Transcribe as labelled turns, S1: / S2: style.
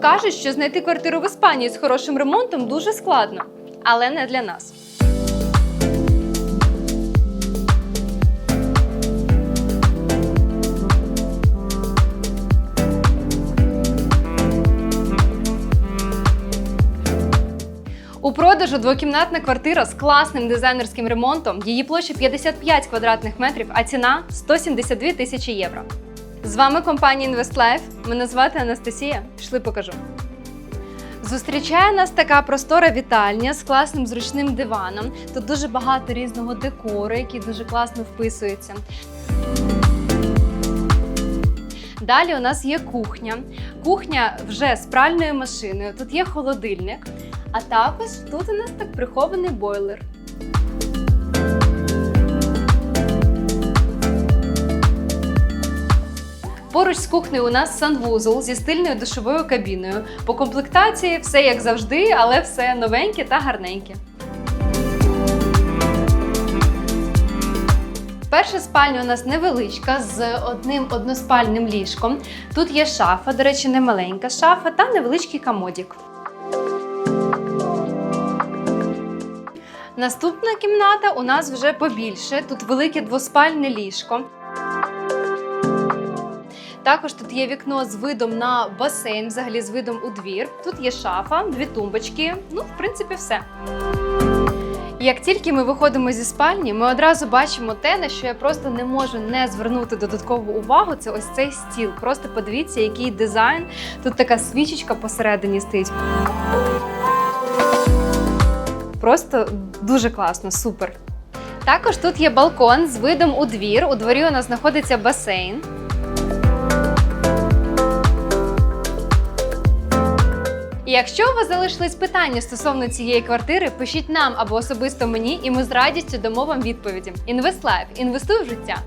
S1: Кажуть, що знайти квартиру в Іспанії з хорошим ремонтом дуже складно, але не для нас. У продажу двокімнатна квартира з класним дизайнерським ремонтом. Її площа 55 квадратних метрів, а ціна 172 тисячі євро. З вами компанія InvestLife. Мене звати Анастасія. Пішли покажу. Зустрічає нас така простора вітальня з класним зручним диваном. Тут дуже багато різного декору, який дуже класно вписується. Далі у нас є кухня. Кухня вже з пральною машиною. Тут є холодильник, а також тут у нас так прихований бойлер. Поруч з кухнею у нас санвузол зі стильною душовою кабіною. По комплектації все як завжди, але все новеньке та гарненьке. Перша спальня у нас невеличка з одним односпальним ліжком. Тут є шафа, до речі, не маленька шафа та невеличкий комодік. Наступна кімната у нас вже побільше. Тут велике двоспальне ліжко. Також тут є вікно з видом на басейн, взагалі з видом у двір. Тут є шафа, дві тумбочки. Ну, в принципі, все. Як тільки ми виходимо зі спальні, ми одразу бачимо те, на що я просто не можу не звернути додаткову увагу. Це ось цей стіл. Просто подивіться, який дизайн. Тут така свічечка посередині стоїть. Просто дуже класно, супер. Також тут є балкон з видом у двір. У дворі у нас знаходиться басейн. І якщо у вас залишились питання стосовно цієї квартири, пишіть нам або особисто мені, і ми з радістю дамо вам відповіді. InvestLife. інвестуй в життя.